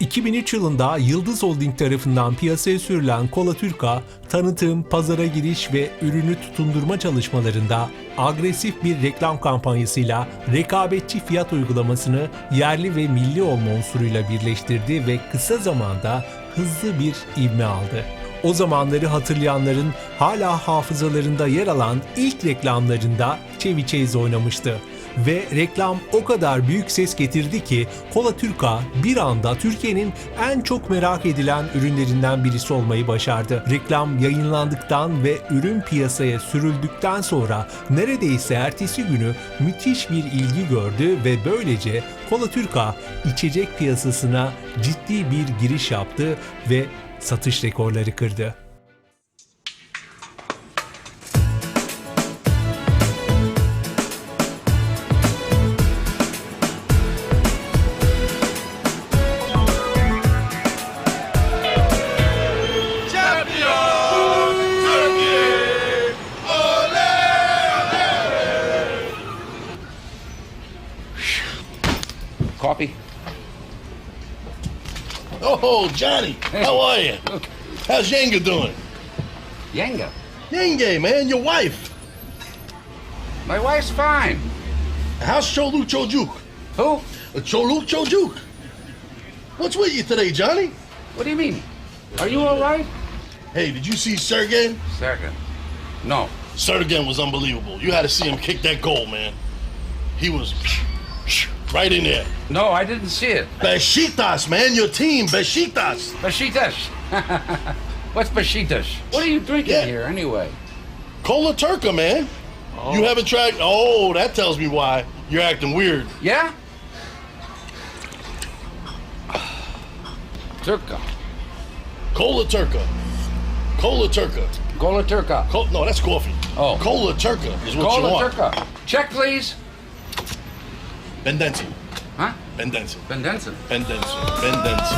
2003 yılında Yıldız Holding tarafından piyasaya sürülen Kola Türka, tanıtım, pazara giriş ve ürünü tutundurma çalışmalarında agresif bir reklam kampanyasıyla rekabetçi fiyat uygulamasını yerli ve milli olma unsuruyla birleştirdi ve kısa zamanda hızlı bir ivme aldı. O zamanları hatırlayanların hala hafızalarında yer alan ilk reklamlarında Chevy Chase oynamıştı. Ve reklam o kadar büyük ses getirdi ki Kola Türka bir anda Türkiye'nin en çok merak edilen ürünlerinden birisi olmayı başardı. Reklam yayınlandıktan ve ürün piyasaya sürüldükten sonra neredeyse ertesi günü müthiş bir ilgi gördü ve böylece Kola Türka içecek piyasasına ciddi bir giriş yaptı ve satış rekorları kırdı. Coffee? Oh, Johnny, how are you? How's Yenga doing? Yenga. Yenge, man, your wife. My wife's fine. How's Choluk Chojuk? Who? Uh, Choluk Chojuk. What's with you today, Johnny? What do you mean? Are you all right? Hey, did you see Sergey? Second. No. Sergen was unbelievable. You had to see him kick that goal, man. He was right in there. No, I didn't see it. Besiktas, man, your team, Besiktas. Bashitas. What's Bashitas? What are you drinking Yeah. here anyway? Cola Turca, man. You oh. haven't tried. Oh, that tells me why you're acting weird. Yeah? Turka. Cola Turca. Cola Turca. Cola Turka. Co- no, that's coffee. Oh. Cola Turca is what you want. Cola. Turka. Check, please. Bendensi. Huh? Bendensi. Bendenson. Bendensi. Bendensi.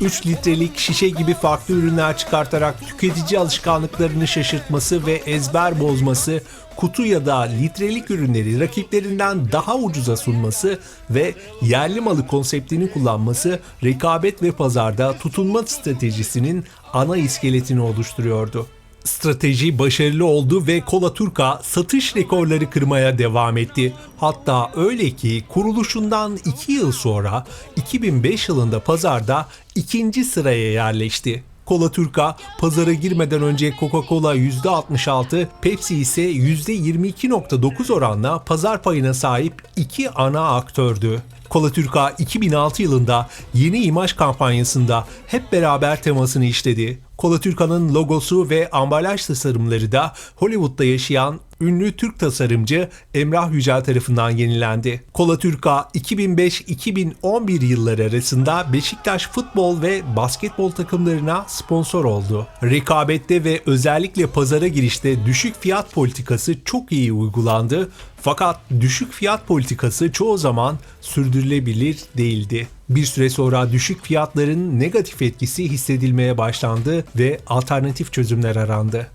3 litrelik şişe gibi farklı ürünler çıkartarak tüketici alışkanlıklarını şaşırtması ve ezber bozması, kutu ya da litrelik ürünleri rakiplerinden daha ucuza sunması ve yerli malı konseptini kullanması rekabet ve pazarda tutunma stratejisinin ana iskeletini oluşturuyordu. Strateji başarılı oldu ve Kola Turka satış rekorları kırmaya devam etti. Hatta öyle ki kuruluşundan 2 yıl sonra 2005 yılında pazarda ikinci sıraya yerleşti. Kola Turka pazara girmeden önce Coca-Cola %66, Pepsi ise %22.9 oranla pazar payına sahip iki ana aktördü. Kola Turka 2006 yılında yeni imaj kampanyasında hep beraber temasını işledi. Kola Turka'nın logosu ve ambalaj tasarımları da Hollywood'da yaşayan ünlü Türk tasarımcı Emrah Yücel tarafından yenilendi. Kola Turka 2005-2011 yılları arasında Beşiktaş futbol ve basketbol takımlarına sponsor oldu. Rekabette ve özellikle pazara girişte düşük fiyat politikası çok iyi uygulandı. Fakat düşük fiyat politikası çoğu zaman sürdürülebilir değildi. Bir süre sonra düşük fiyatların negatif etkisi hissedilmeye başlandı ve alternatif çözümler arandı.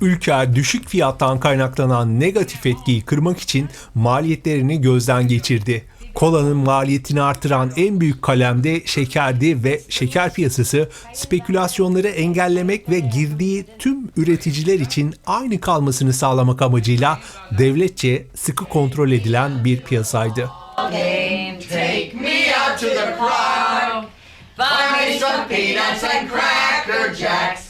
Ülker düşük fiyattan kaynaklanan negatif etkiyi kırmak için maliyetlerini gözden geçirdi. Kolanın maliyetini artıran en büyük kalemde şekerdi ve şeker piyasası spekülasyonları engellemek ve girdiği tüm üreticiler için aynı kalmasını sağlamak amacıyla devletçe sıkı kontrol edilen bir piyasaydı. Take me out to the jacks.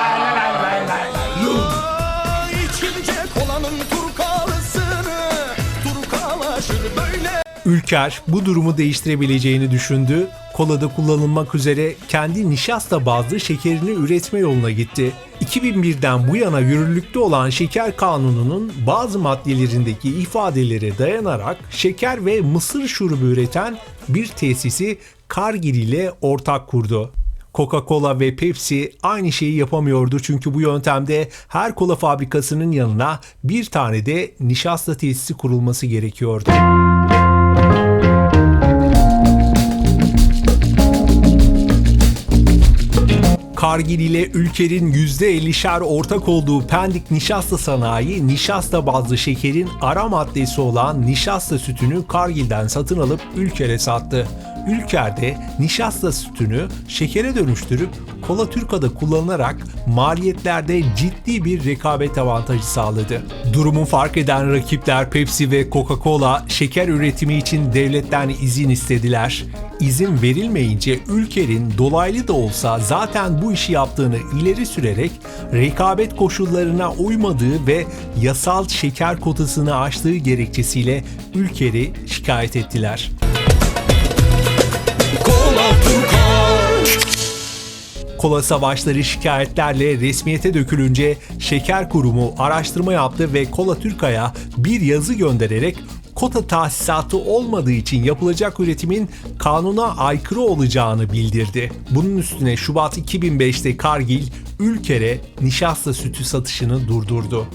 Ülker bu durumu değiştirebileceğini düşündü. Kolada kullanılmak üzere kendi nişasta bazlı şekerini üretme yoluna gitti. 2001'den bu yana yürürlükte olan şeker kanununun bazı maddelerindeki ifadelere dayanarak şeker ve mısır şurubu üreten bir tesisi Cargill ile ortak kurdu. Coca-Cola ve Pepsi aynı şeyi yapamıyordu çünkü bu yöntemde her kola fabrikasının yanına bir tane de nişasta tesisi kurulması gerekiyordu. Kargil ile ülkenin %50'şer ortak olduğu Pendik Nişasta Sanayi, nişasta bazlı şekerin ara maddesi olan nişasta sütünü Kargil'den satın alıp Ülker'e sattı. Ülker de nişasta sütünü şekere dönüştürüp Kola Türka'da kullanılarak maliyetlerde ciddi bir rekabet avantajı sağladı. Durumu fark eden rakipler Pepsi ve Coca-Cola şeker üretimi için devletten izin istediler. İzin verilmeyince Ülker'in dolaylı da olsa zaten bu işi yaptığını ileri sürerek rekabet koşullarına uymadığı ve yasal şeker kotasını aştığı gerekçesiyle Ülker'i şikayet ettiler. Kola savaşları şikayetlerle resmiyete dökülünce Şeker Kurumu araştırma yaptı ve Kola Türka'ya bir yazı göndererek kota tahsisatı olmadığı için yapılacak üretimin kanuna aykırı olacağını bildirdi. Bunun üstüne Şubat 2005'te Kargil, Ülker'e nişasta sütü satışını durdurdu.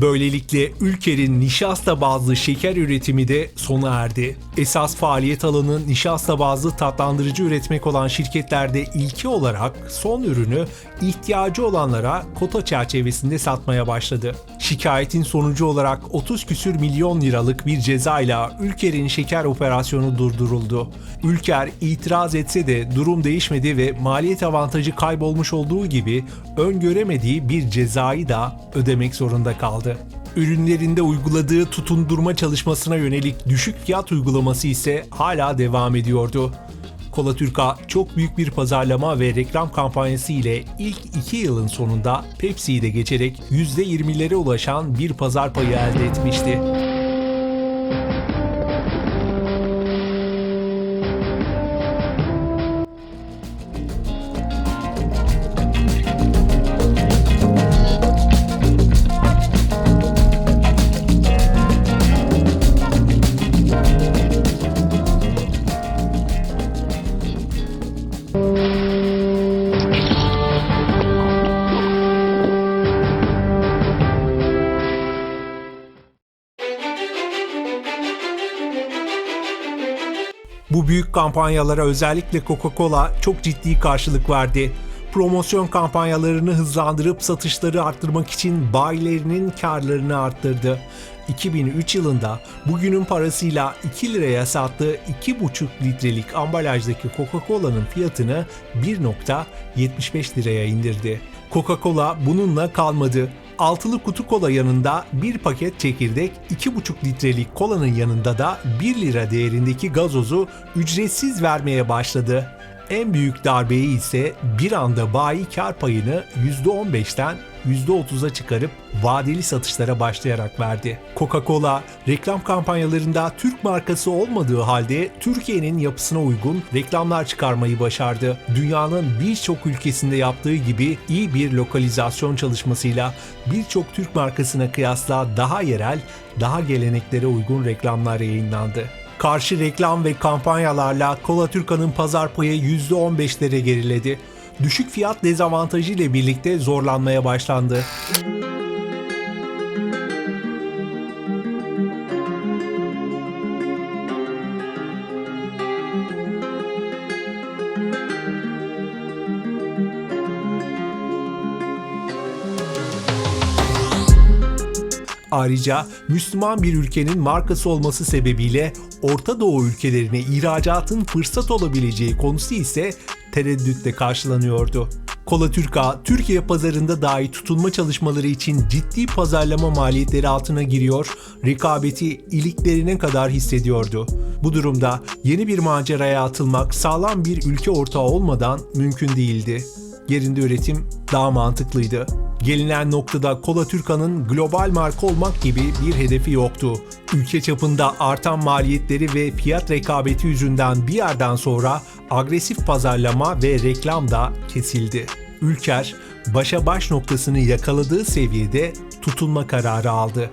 Böylelikle ülkenin nişasta bazlı şeker üretimi de sona erdi. Esas faaliyet alanı nişasta bazlı tatlandırıcı üretmek olan şirketlerde ilki olarak son ürünü ihtiyacı olanlara kota çerçevesinde satmaya başladı. Şikayetin sonucu olarak 30 küsür milyon liralık bir cezayla Ülker'in şeker operasyonu durduruldu. Ülker itiraz etse de durum değişmedi ve maliyet avantajı kaybolmuş olduğu gibi öngöremediği bir cezayı da ödemek zorunda kaldı. Ürünlerinde uyguladığı tutundurma çalışmasına yönelik düşük fiyat uygulaması ise hala devam ediyordu. Kola Türka çok büyük bir pazarlama ve reklam kampanyası ile ilk iki yılın sonunda Pepsi'yi de geçerek %20'lere ulaşan bir pazar payı elde etmişti. Büyük kampanyalara özellikle Coca-Cola çok ciddi karşılık verdi. Promosyon kampanyalarını hızlandırıp satışları arttırmak için bayilerinin karlarını arttırdı. 2003 yılında bugünün parasıyla 2 liraya sattığı 2,5 litrelik ambalajdaki Coca-Cola'nın fiyatını 1.75 liraya indirdi. Coca-Cola bununla kalmadı. Altılı kutu kola yanında bir paket çekirdek, 2,5 litrelik kolanın yanında da 1 lira değerindeki gazozu ücretsiz vermeye başladı. En büyük darbeyi ise bir anda bayi kar payını %15'ten %30'a çıkarıp vadeli satışlara başlayarak verdi. Coca-Cola reklam kampanyalarında Türk markası olmadığı halde Türkiye'nin yapısına uygun reklamlar çıkarmayı başardı. Dünyanın birçok ülkesinde yaptığı gibi iyi bir lokalizasyon çalışmasıyla birçok Türk markasına kıyasla daha yerel, daha geleneklere uygun reklamlar yayınlandı. Karşı reklam ve kampanyalarla Kola Türka'nın pazar payı %15'lere geriledi. Düşük fiyat dezavantajı ile birlikte zorlanmaya başlandı. Ayrıca Müslüman bir ülkenin markası olması sebebiyle Orta Doğu ülkelerine ihracatın fırsat olabileceği konusu ise tereddütle karşılanıyordu. Kola Türka, Türkiye pazarında dahi tutunma çalışmaları için ciddi pazarlama maliyetleri altına giriyor, rekabeti iliklerine kadar hissediyordu. Bu durumda yeni bir maceraya atılmak sağlam bir ülke ortağı olmadan mümkün değildi. Yerinde üretim daha mantıklıydı. Gelinen noktada Kola Türka'nın global marka olmak gibi bir hedefi yoktu. Ülke çapında artan maliyetleri ve fiyat rekabeti yüzünden bir yerden sonra agresif pazarlama ve reklam da kesildi. Ülker, başa baş noktasını yakaladığı seviyede tutunma kararı aldı.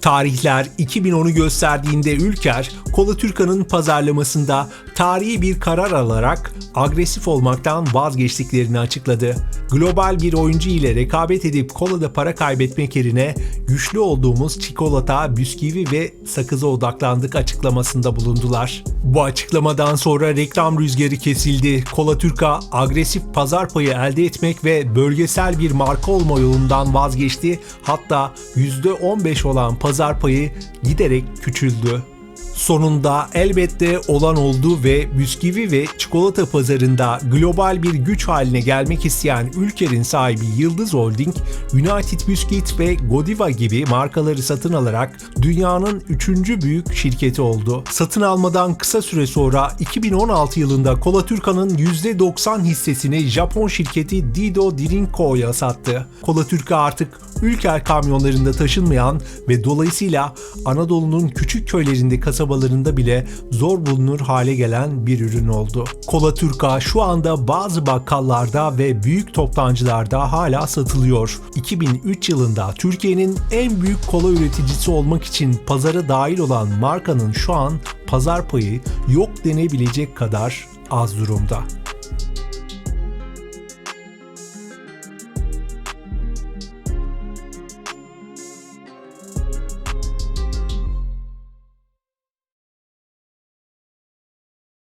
Tarihler 2010'u gösterdiğinde Ülker, Kola Türka'nın pazarlamasında tarihi bir karar alarak agresif olmaktan vazgeçtiklerini açıkladı. Global bir oyuncu ile rekabet edip kolada para kaybetmek yerine güçlü olduğumuz çikolata, bisküvi ve sakıza odaklandık açıklamasında bulundular. Bu açıklamadan sonra reklam rüzgarı kesildi. Kola Türka agresif pazar payı elde etmek ve bölgesel bir marka olma yolundan vazgeçti. Hatta %15 olan pazar payı giderek küçüldü. Sonunda elbette olan oldu ve bisküvi ve çikolata pazarında global bir güç haline gelmek isteyen Ülker'in sahibi Yıldız Holding, United Biscuit ve Godiva gibi markaları satın alarak dünyanın üçüncü büyük şirketi oldu. Satın almadan kısa süre sonra 2016 yılında Kola Türka'nın %90 hissesini Japon şirketi Dido Drinko'ya sattı. Kola Türka artık Ülker kamyonlarında taşınmayan ve dolayısıyla Anadolu'nun küçük köylerinde kasabalarında bile zor bulunur hale gelen bir ürün oldu. Kola Türka şu anda bazı bakkallarda ve büyük toptancılarda hala satılıyor. 2003 yılında Türkiye'nin en büyük kola üreticisi olmak için pazara dahil olan markanın şu an pazar payı yok denebilecek kadar az durumda.